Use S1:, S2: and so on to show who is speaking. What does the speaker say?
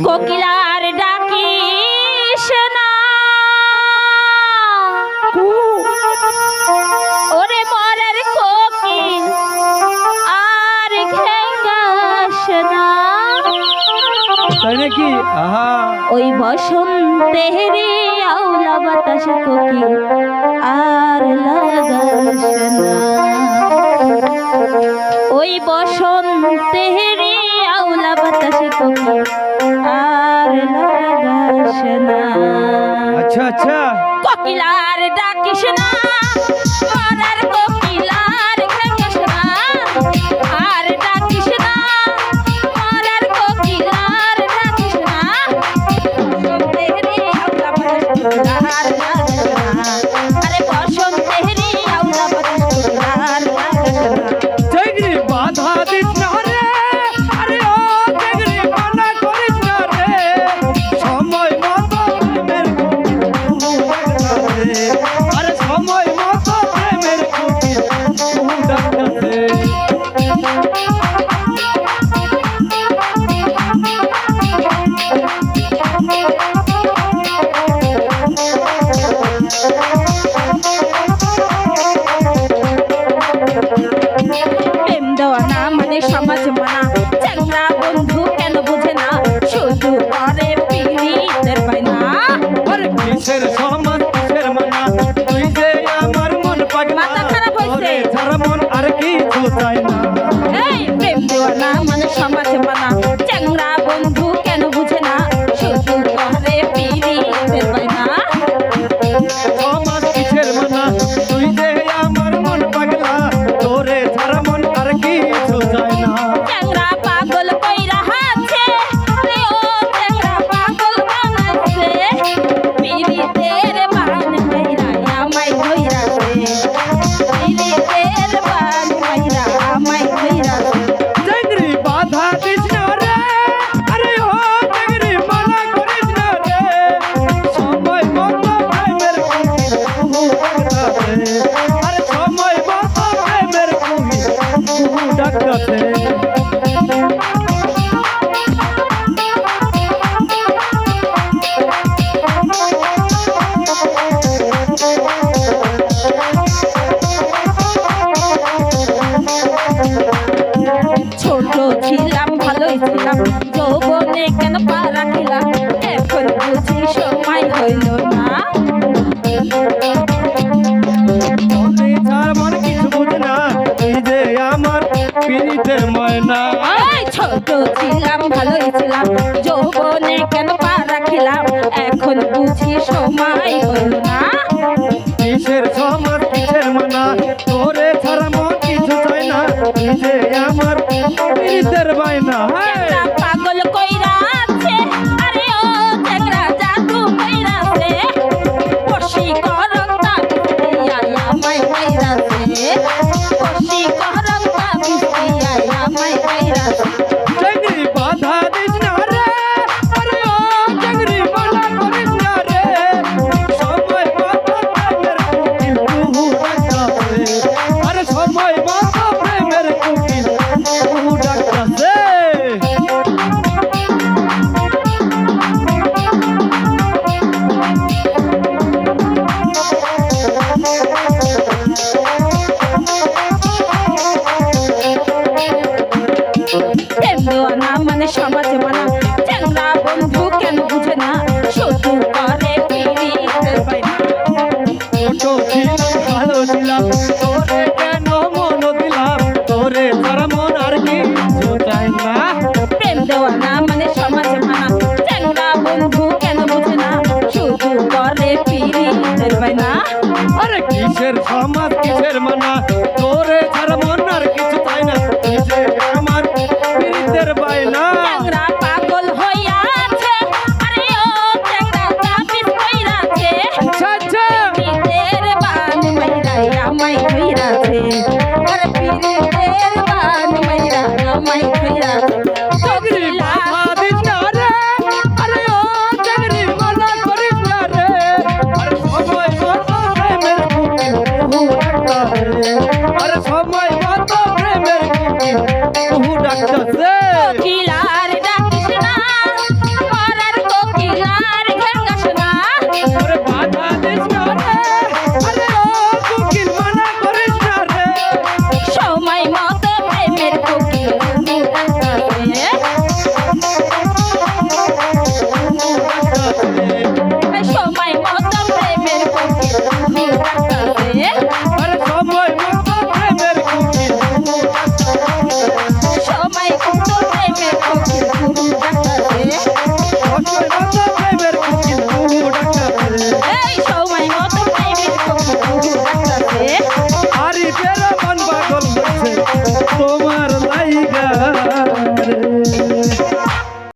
S1: কোকিলার ডাকিস না। ওরে মরার কোকিল আর ঘেঙ্গাস না।
S2: তাই নাকি? আহা।
S1: ওই আওলা বাতাস কোকিল আর লাগাস না। ওই বসন্তের আওলা বাতাস কোকিল আসে না
S2: আচ্ছা আচ্ছা।
S1: কোকিলার ডাকিস না। ছিলাম ভালোই ছিলাম যৌবনে কেন পা রাখিলাম? এখন বুঝি সময় হইল না। ছোট ছিলাম ভালোই ছিলাম যৌবনে কেন পা রাখিলাম? এখন বুঝি সময় না।
S2: কিসের সময় আমার মৃতের বাইনা হ্যাঁ। মানে
S1: প্রেম দেওয়ানা মানে সমাজ মানা। চ্যাংরা বন্ধু কেন বুঝে না? শুধু করে
S2: ভালো ছিলাম তোরে কেন মন দিলাম? তোরে কিসের সমাজ কিসের মানা? হুয়া আরে সময় কত প্রেমের
S1: কি হু ডাক্তার